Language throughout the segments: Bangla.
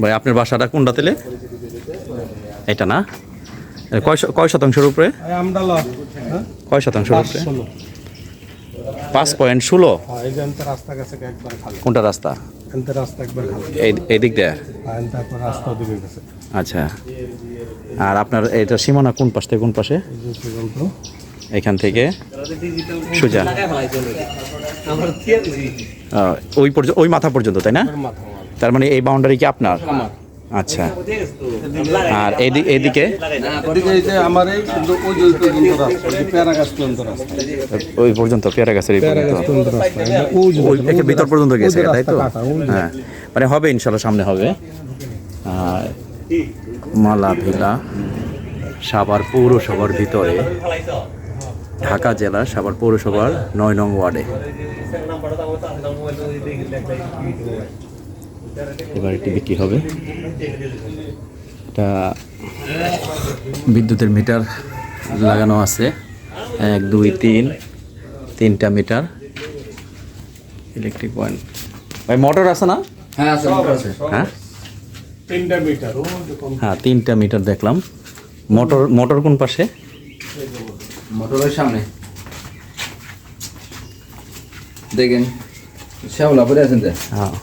ভাই আপনার বাসাটা কোনটা তেলে এটা না? কয় কয় শতাংশের উপরে? হ্যাঁ? কয় শতাংশের পাঁচ উপরে? পাঁচ পয়েন্ট ষোলো? হ্যাঁ এই যে এনতে রাস্তা গেছে একবার খালি। কোনটা রাস্তা? এই দিক দিয়ে? গেছে। আচ্ছা। আর আপনার এটা সীমানা কোন পাশ থেকে কোন পাশে? এখান থেকে। সোজা। ওই পর্যন্ত ওই মাথা পর্যন্ত তাই না? তার মানে এই বাউন্ডারি কি আপনার? আচ্ছা। আর এদিকে? এদিকে ওই পর্যন্ত পেয়ারা পর্যন্ত রাস্তা। ওই পর্যন্ত পেয়ারা গাছের ভিতর পর্যন্ত গেছে তাই তো। হ্যাঁ। মানে হবে ইনশাল্লাহ সামনে হবে। আর মালা ভিলা সাভার পৌরসভার ভিতরে। ঢাকা জেলা সাভার পৌরসভার নয় নং ওয়ার্ডে। এবার এটি বিক্রি হবে। এটা বিদ্যুতের মিটার লাগানো আছে। এক দুই তিন তিনটা মিটার। ইলেকট্রিক পয়েন্ট ভাই মোটর আছে না? হ্যাঁ আছে মোটর আছে। হ্যাঁ? তিনটা মিটার হ্যাঁ তিনটা মিটার দেখলাম। মোটর মোটর কোন পাশে? মোটরের সামনে। দেখেন শ্যাওলা পরে আছেন যে হ্যাঁ।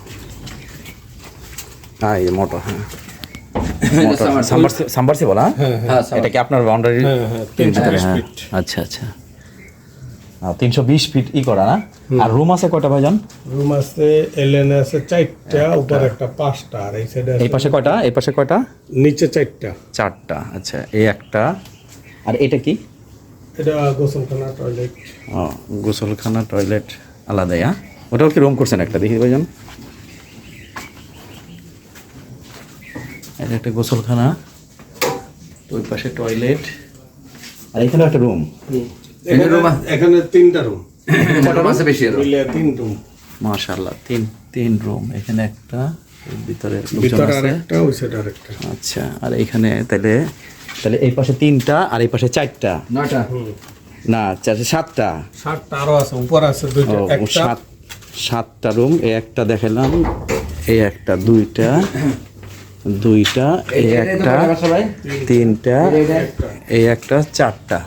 হ্যাঁ এই মোটর হ্যাঁ। সাম্বারসিবল হ্যাঁ হ্যাঁ এটা কি আপনার বাউন্ডারি হ্যাঁ, হ্যাঁ, আচ্ছা আচ্ছা। তিনশো বিশ ফিট ই করা না? আর রুম আছে কয়টা ভাইজান? রুম আছে এলএন আছে চারটা উপর একটা পাঁচটা আর এই সাইডে এই পাশে কয়টা? এই পাশে কয়টা? নিচে চারটা। চারটা আচ্ছা এই একটা। আর এটা কি? এটা গোসলখানা টয়লেট ও গোসলখানা টয়লেট আলাদাই হ্যাঁ? ওটাও কি রুম করছেন একটা? দেখি ভাইজান। একটা গোসলখানা তো ওই পাশে টয়লেট। আর এখানে একটা রুম এখানে room আছে? এখানে তিনটা রুম বেশি তিন রুম মাশাআল্লাহ তিন তিন রুম এখানে একটা ভিতরে ভিতরে আরেকটা ওই সাইডে আরেকটা। আচ্ছা আর এখানে তাহলে তাহলে এই পাশে তিনটা আর এই পাশে চারটা। নয়টা? না চারটে সাতটা। সাতটা আরও আছে উপর আছে দুইটা। একটা সাত সাতটা রুম এই একটা দেখালাম এই একটা দুইটা। দুইটা এই একটা তিনটা এই একটা চারটা।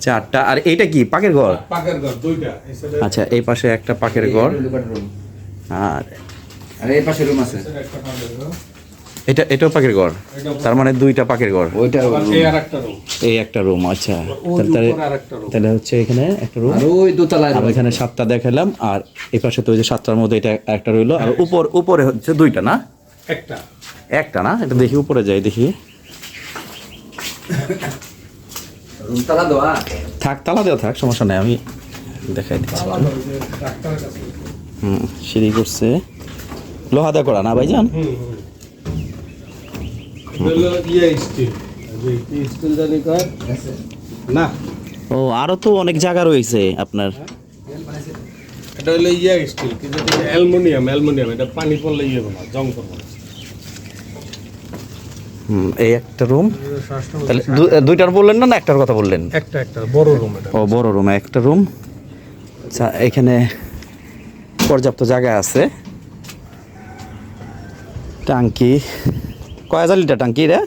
চারটা আর এইটা কি পাকের ঘর? পাকের ঘর দুইটা। এই সাইডে আচ্ছা এই পাশে একটা পাকের ঘর। আর আর এই পাশে রুম আছে। এটা এটাও পাকের ঘর। তার মানে দুইটা পাকের ঘর। ওইটা এই আরেকটা রুম এই একটা রুম আচ্ছা। তাহলে তাহলে- উপরে আরেকটা রুম তাহলে হচ্ছে এখানে একটা রুম আর ওই দোতলায় আর এখানে সাতটা দেখালাম আর এই পাশে তো ওই যে সাতটার মধ্যে এটা একটা রইল। আর উপর উপরে হচ্ছে দুইটা না? একটা। একটা না? এটা দেখি উপরে যাই দেখি। রুম তালা দেওয়া থাক তালা দেওয়া থাক সমস্যা নেই আমি দেখাই দিচ্ছি। হুম সিঁড়ি করছে। লোহা দা করা না ভাইজান? ইয়ে না। ও আরও তো অনেক জায়গা রয়েছে আপনার। এটা হলো ইয়ে স্টিল কিন্তু অ্যালুমিনিয়াম অ্যালুমিনিয়াম এটা পানি পড়লে ইয়ে হবে না জং করবে না। এই একটা রুম তাহলে দু- দুইটার বললেন না না একটার কথা বললেন? একটা একটা বড় রুম ও বড় রুম একটা রুম আচ্ছা এখানে পর্যাপ্ত জায়গা আছে। টাঙ্কি কয় হাজার লিটার টাঙ্কি রে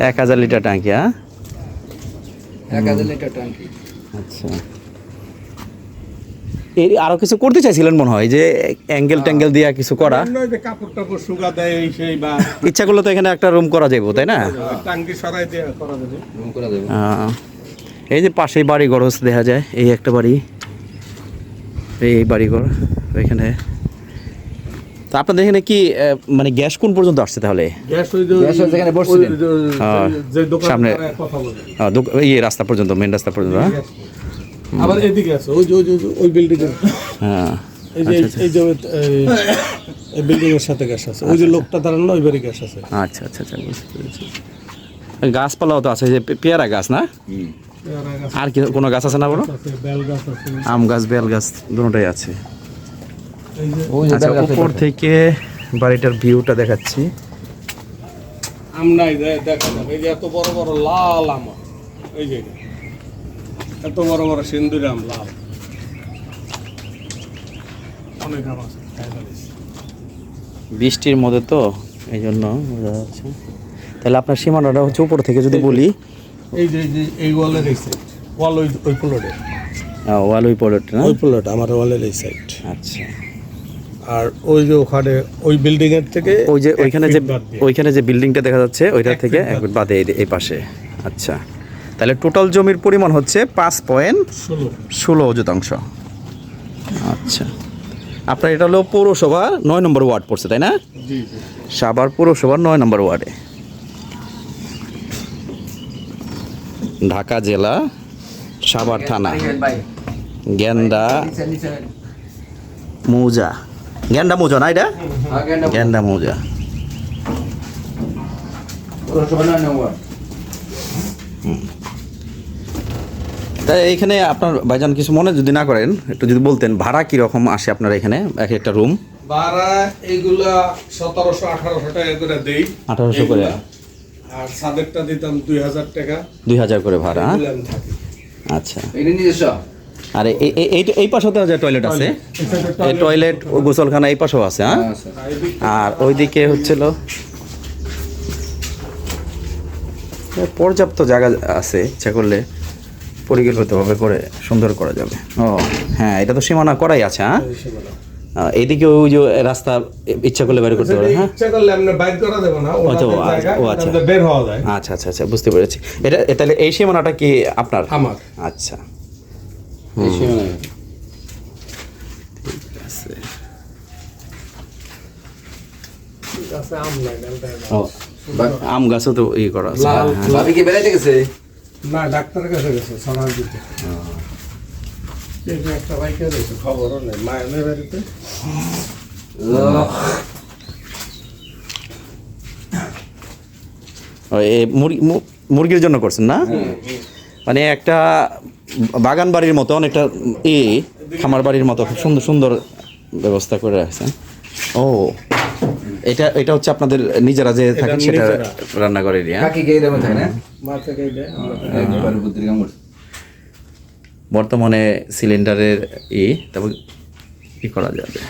এক হাজার। লিটার টাঙ্কি হ্যাঁ? এক হাজার লিটার ট্যাঙ্কি। আচ্ছা। এই আরও কিছু করতে চাইছিলেন মনে হয় যে অ্যাঙ্গেল ট্যাঙ্গেল দিয়া কিছু করা? অন্য কাপড় টাপড় শুকা দেয় এই সেই বা ইচ্ছা করলে তো এখানে একটা রুম করা যাব তাই না? টাঙ্কি সরাই দিয়ে করা যাবে। রুম করে দেবো এই যে পাশেই বাড়ি ঘর হচ্ছে দেখা যায় এই একটা বাড়ি। এই বাড়ি ঘর এখানে। তা আপনাদের এখানে কি মানে গ্যাস কোন পর্যন্ত আসছে তাহলে? হ্যাঁ, সামনে। কথা বলে। আহ, দোক- ইয়ে রাস্তা পর্যন্ত মেন রাস্তা পর্যন্ত হ্যাঁ? আবার এদিকে আছে ওই যে ওই যে ওই বিল্ডিং হ্যাঁ। এই যে এই যে এই- বিল্ডিং এর সাথে গ্যাস আছে। ওই যে লোকটা দাঁড়ানো ওই বাড়ি গ্যাস আছে। আচ্ছা আচ্ছা আচ্ছা বুঝতে পেরেছি। গাছপালাও তো আছে যে পে- পেয়ারা গাছ না? আর কি কোনো গাছ আছে না বলো আম গাছ বেল গাছ দুটোটাই আছে। আচ্ছা উপর থেকে বাড়িটার ভিউটা দেখাচ্ছি। আম নাই দেখা যাবে। এই যে এত বড় বড় লাল আম। এই যে। এত বড় বড় সিন্দুর অনেক ফেলিস। বৃষ্টির মধ্যে তো এই জন্য বোঝা যাচ্ছে। তাহলে আপনার সীমানাটা হচ্ছে উপর থেকে যদি বলি। এই যে এই যে এই ওয়ালের এই সাইড ওয়াল ওই ওই প্লটে। ওয়াল ওই পড়েটা না? ওই প্লট আমার ওয়ালের এই সাইড আচ্ছা। আর ওই যে ওখানে ওই বিল্ডিং এর থেকে ওই যে ওইখানে যে ওইখানে যে বিল্ডিংটা দেখা যাচ্ছে ওইটা থেকে এক বাদে এই- এই পাশে। আচ্ছা। তাহলে টোটাল জমির পরিমাণ হচ্ছে পাঁচ পয়েন্ট ষোলো। শতাংশ আচ্ছা। আপনার এটা হলো পৌরসভা নয় নম্বর ওয়ার্ড পড়ছে তাই না? জি জি। সাভার পৌরসভার নয় নম্বর ওয়ার্ডে। ঢাকা জেলা সাভার থানা। গেন্দা মৌজা। গেন্দা মৌজা না এটা? গেন্দা মৌজা। পৌরসভা নয় নম্বর। তাই এইখানে আপনার ভাইজান কিছু মনে যদি না করেন একটু যদি বলতেন ভাড়া কীরকম আসে আপনার এখানে এক একটা রুম ভাড়া এইগুলা সতেরোশো আঠারোশো টাকা করে দেই। 1800 করে। আর সাদেরটা দিতাম দুই হাজার টাকা। দুই হাজার করে ভাড়া। হ্যাঁ? আচ্ছা। এটা নিজস্ব? আর এই পাশেও তো যে টয়লেট আছে। এই টয়লেট ও গোসলখানা এই পাশেও আছে হ্যাঁ? আচ্ছা আর এদিক আর ওইদিকে হচ্ছিল পর্যাপ্ত জায়গা আছে ইচ্ছা করলে। পরিকল্পিতভাবে করে সুন্দর করা যাবে। ও হ্যাঁ এটা তো সীমানা করাই আছে হ্যাঁ? এইদিকে ওই যে রাস্তা ইচ্ছা করলে বের করতে পারে হ্যাঁ? ইচ্ছা করলে আপনি বাইর করা দেবো না ও আচ্ছা, আচ্ছা। বের হওয়া যায়। আচ্ছা আচ্ছা আচ্ছা বুঝতে পেরেছি। এটা তাহলে এই সীমানাটা কি আপনার? আমার। আচ্ছা। এই সীমানা। ঠিক আছে আম গাছও তো ই করা আছে হ্যাঁ। কি বেড়াইতে গেছে? না ডাক্তারের কাছে গেছে সোনার দিতে একটা বাইকে রয়েছে খবরও নেই। মায়ের বাড়িতে? এ মুরগির জন্য করছেন না? মানে একটা বাগান বাড়ির মতো অনেকটা ই খামার বাড়ির মতো খুব সুন্দর সুন্দর ব্যবস্থা করে রাখছেন। ও। এটা এটা হচ্ছে আপনাদের নিজেরা যে থাকেন সেটা কে থাকে না মা থেকে এই আমরা থেকে- একবার বুদ্ধির কাম করছে বর্তমানে সিলিন্ডারের ই তারপর ই করা যাবে।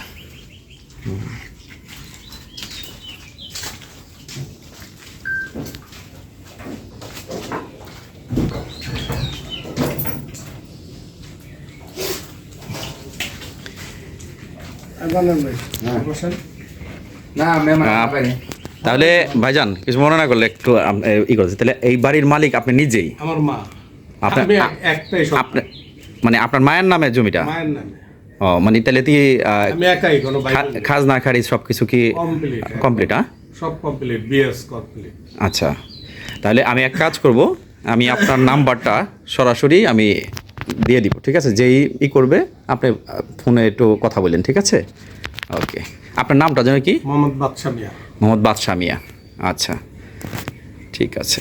হ্যাঁ। তাহলে ভাইজান কিছু মনে না করলে একটু ই করছে তাহলে এই বাড়ির মালিক আপনি নিজেই? আমার মা। আপনার- মানে আপনার মায়ের নামে জমিটা? মায়ের নামে। ও মানে তাহলে কি খাজনা খারিজ সব কিছু কি কমপ্লিট কমপ্লিট হ্যাঁ সব কমপ্লিট বিএস কমপ্লিট। আচ্ছা। তাহলে আমি এক কাজ করব আমি আপনার নাম্বারটা সরাসরি আমি দিয়ে দিব ঠিক আছে? যেই ই করবে আপনি ফোনে একটু কথা বলেন ঠিক আছে? ওকে। আপনার নামটা যেন কি? মোহাম্মদ বাদশাহ মিয়া। মোহাম্মদ বাদশাহ মিয়া। আচ্ছা ঠিক আছে।